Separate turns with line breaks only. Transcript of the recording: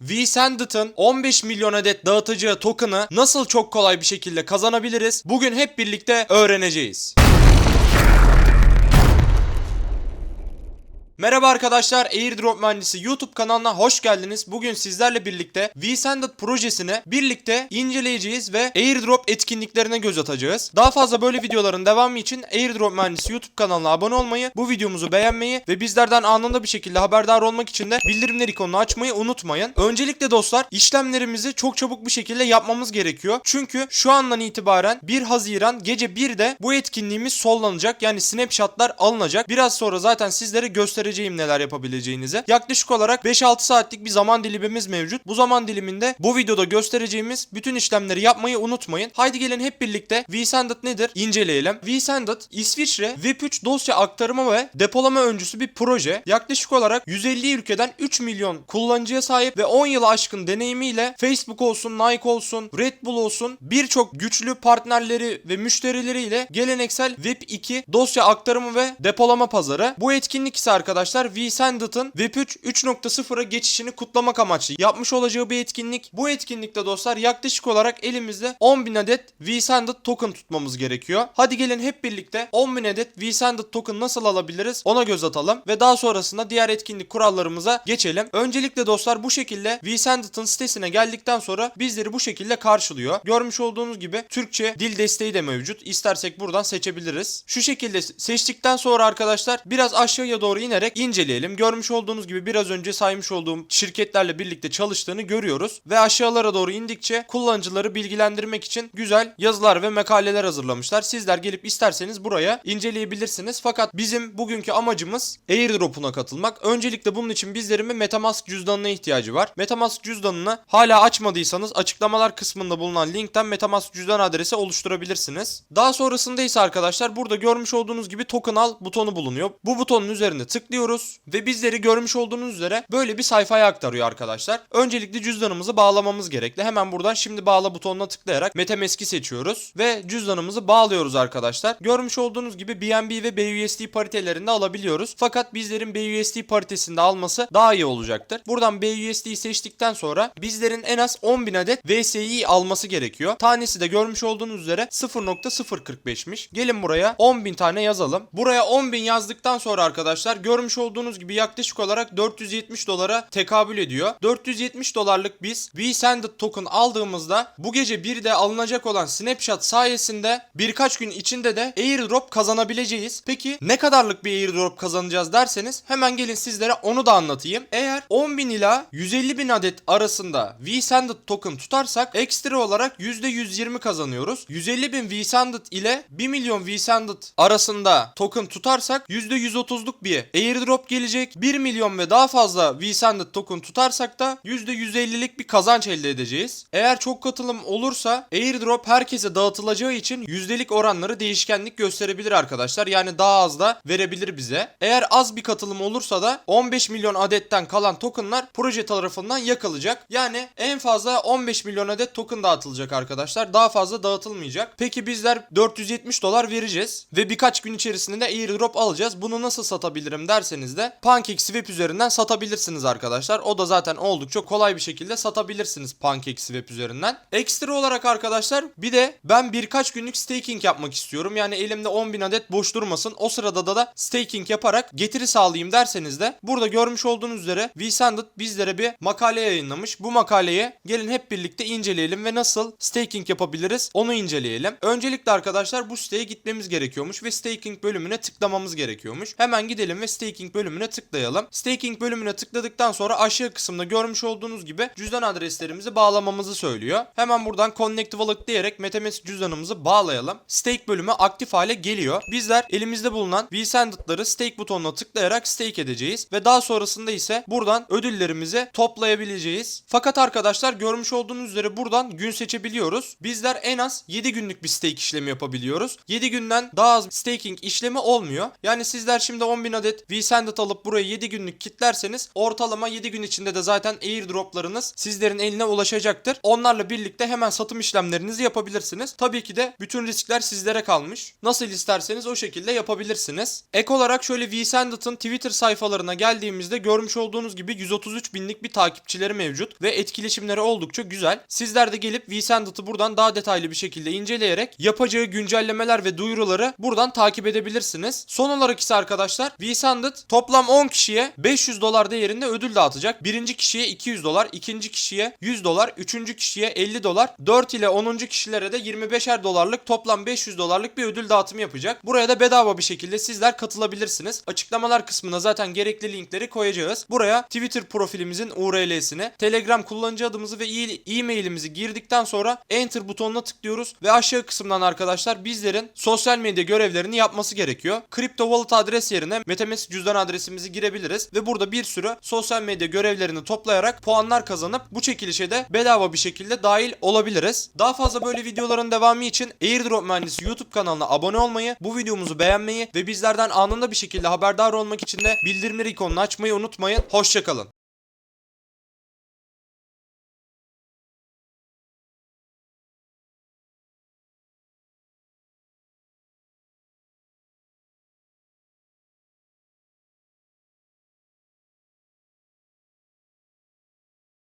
VSendit'ın 15 milyon adet dağıtacağı token'ı nasıl çok kolay bir şekilde kazanabiliriz? Bugün hep birlikte öğreneceğiz. Merhaba arkadaşlar, Airdrop Mühendisi YouTube kanalına hoş geldiniz. Bugün sizlerle birlikte VSendit projesini birlikte inceleyeceğiz ve Airdrop etkinliklerine göz atacağız. Daha fazla böyle videoların devamı için Airdrop Mühendisi YouTube kanalına abone olmayı, bu videomuzu beğenmeyi ve bizlerden anında bir şekilde haberdar olmak için de bildirimler ikonunu açmayı unutmayın. Öncelikle dostlar işlemlerimizi çok çabuk bir şekilde yapmamız gerekiyor. Çünkü şu andan itibaren 1 Haziran gece 1'de bu etkinliğimiz sollanacak. Yani snapshotlar alınacak. Biraz sonra zaten sizlere göstereceğim neler yapabileceğinizi. Yaklaşık olarak 5-6 saatlik bir zaman dilimimiz mevcut. Bu zaman diliminde bu videoda göstereceğimiz bütün işlemleri yapmayı unutmayın. Haydi gelin hep birlikte vSendit nedir inceleyelim. vSendit İsviçre Web3 dosya aktarımı ve depolama öncüsü bir proje. Yaklaşık olarak 150 ülkeden 3 milyon kullanıcıya sahip ve 10 yılı aşkın deneyimiyle Facebook olsun, Nike olsun, Red Bull olsun birçok güçlü partnerleri ve müşterileriyle geleneksel Web 2 dosya aktarımı ve depolama pazarı. Bu etkinlik ise arkadaşlar vSendit'ın Web 3 3.0'a geçişini kutlamak amaçlı yapmış olacağı bir etkinlik. Bu etkinlikte dostlar yaklaşık olarak elimizde 10.000 adet vSendit token tutmamız gerekiyor. Hadi gelin hep birlikte 10.000 adet vSendit token nasıl alabiliriz ona göz atalım ve daha sonrasında diğer etkinlik kurallarımıza geçelim. Öncelikle dostlar bu şekilde vSendit'ın sitesine geldikten sonra bizleri bu şekilde karşılıyor. Görmüş olduğunuz gibi Türkçe dil desteği de mevcut. İstersek buradan seçebiliriz. Şu şekilde seçtikten sonra arkadaşlar biraz aşağıya doğru inerek inceleyelim. Görmüş olduğunuz gibi biraz önce saymış olduğum şirketlerle birlikte çalıştığını görüyoruz. Ve aşağılara doğru indikçe kullanıcıları bilgilendirmek için güzel yazılar ve makaleler hazırlamışlar. Sizler gelip isterseniz buraya inceleyebilirsiniz. Fakat bizim bugünkü amacımız airdrop'una katılmak. Öncelikle bunun için bizlerin bir Metamask cüzdanına ihtiyacı var. Metamask cüzdanını hala açmadıysanız açıklamalar kısmında bulunan linkten Metamask cüzdan adresi oluşturabilirsiniz. Daha sonrasında ise arkadaşlar burada görmüş olduğunuz gibi token al butonu bulunuyor. Bu butonun üzerinde tıklıyoruz ve bizleri görmüş olduğunuz üzere böyle bir sayfaya aktarıyor arkadaşlar. Öncelikle cüzdanımızı bağlamamız gerekli. Hemen buradan şimdi bağla butonuna tıklayarak MetaMask'i seçiyoruz ve cüzdanımızı bağlıyoruz arkadaşlar. Görmüş olduğunuz gibi BNB ve BUSD paritelerinde alabiliyoruz. Fakat bizlerin BUSD paritesinde alması daha iyi olacaktır. Buradan BUSD'yi seçtikten sonra bizlerin en az 10.000 adet VSI alması gerekiyor. Tanesi de görmüş olduğunuz üzere 0.045'miş. Gelin buraya 10.000 tane yazalım. Buraya 10.000 yazdıktan sonra arkadaşlar görmüş olduğunuz gibi yaklaşık olarak 470 dolara tekabül ediyor. 470 dolarlık biz vSendit token aldığımızda bu gece 1'de alınacak olan snapshot sayesinde birkaç gün içinde de airdrop kazanabileceğiz. Peki ne kadarlık bir airdrop kazanacağız derseniz hemen gelin sizlere onu da anlatayım. Eğer 10.000 ila 150.000 adet arasında vSendit token tutarsak ekstra olarak %120 kazanıyoruz. 150.000 vSendit ile 1 milyon vSendit arasında token tutarsak %130'luk bir airdrop gelecek. 1 milyon ve daha fazla vSendit token tutarsak da %150'lik bir kazanç elde edeceğiz. Eğer çok katılım olursa airdrop herkese dağıtılacağı için yüzdelik oranları değişkenlik gösterebilir arkadaşlar. Yani daha az da verebilir bize. Eğer az bir katılım olursa da 15 milyon adetten kalan tokenlar proje tarafından yakılacak. Yani en fazla 15 milyon adet token dağıtılacak arkadaşlar. Daha fazla dağıtılmayacak. Peki bizler 470 dolar vereceğiz ve birkaç gün içerisinde de airdrop alacağız. Bunu nasıl satabilirim derseniz de PancakeSwap üzerinden satabilirsiniz arkadaşlar. O da zaten oldukça kolay bir şekilde satabilirsiniz PancakeSwap üzerinden. Ekstra olarak arkadaşlar bir de ben birkaç günlük staking yapmak istiyorum. Yani elimde 10.000 adet boş durmasın. O sırada da, da staking yaparak getiri sağlayayım derseniz de burada görmüş olduğunuz üzere vSendit bizlere bir makale yayınlamış. Bu makaleyi gelin hep birlikte inceleyelim ve nasıl staking yapabiliriz onu inceleyelim. Öncelikle arkadaşlar bu siteye gitmemiz gerekiyormuş ve staking bölümüne tıklamamız gerekiyormuş. Hemen gidelim ve staking bölümüne tıklayalım. Staking bölümüne tıkladıktan sonra aşağı kısımda görmüş olduğunuz gibi cüzdan adreslerimizi bağlamamızı söylüyor. Hemen buradan connect wallet diyerek MetaMask cüzdanımızı bağlayalım. Stake bölümü aktif hale geliyor. Bizler elimizde bulunan vSendit'ları stake butonuna tıklayarak stake edeceğiz ve daha sonrasında ise buradan ödüllerimizi toplayabileceğiz. Fakat arkadaşlar görmüş olduğunuz üzere buradan gün seçebiliyoruz. Bizler en az 7 günlük bir stake işlemi yapabiliyoruz. 7 günden daha az staking işlemi olmuyor. Yani sizler şimdi 10.000 adet VSendit alıp buraya 7 günlük kitlerseniz ortalama 7 gün içinde de zaten airdroplarınız sizlerin eline ulaşacaktır. Onlarla birlikte hemen satım işlemlerinizi yapabilirsiniz. Tabii ki de bütün riskler sizlere kalmış. Nasıl isterseniz o şekilde yapabilirsiniz. Ek olarak şöyle VSendit'ın Twitter sayfalarına geldiğimizde görmüş olduğunuz gibi 133 binlik bir takipçileri mevcut ve etkileşimleri oldukça güzel. Sizler de gelip VSendit'ı buradan daha detaylı bir şekilde inceleyerek yapacağı güncellemeler ve duyuruları buradan takip edebilirsiniz. Son olarak ise arkadaşlar VSendit toplam 10 kişiye 500 dolar değerinde ödül dağıtacak. Birinci kişiye 200 dolar, ikinci kişiye 100 dolar, üçüncü kişiye 50 dolar, 4 ile 10. kişilere de 25'er dolarlık toplam 500 dolarlık bir ödül dağıtımı yapacak. Buraya da bedava bir şekilde sizler katılabilirsiniz. Açıklamalar kısmına zaten gerekli linkleri koyacağız. Buraya Twitter profilimizin URL'sini, Telegram kullanıcı adımızı ve e- e-mailimizi girdikten sonra Enter butonuna tıklıyoruz ve aşağı kısımdan arkadaşlar bizlerin sosyal medya görevlerini yapması gerekiyor. Crypto Wallet adres yerine MetaMask cüzdan adresimizi girebiliriz ve burada bir sürü sosyal medya görevlerini toplayarak puanlar kazanıp bu çekilişe de bedava bir şekilde dahil olabiliriz. Daha fazla böyle videoların devamı için Airdrop Mühendisi YouTube kanalına abone olmayı, bu videomuzu beğenmeyi ve bizlerden anında bir şekilde haberdar olmak için de bildirimleri ikonunu açmayı unutmayın. Hoşçakalın.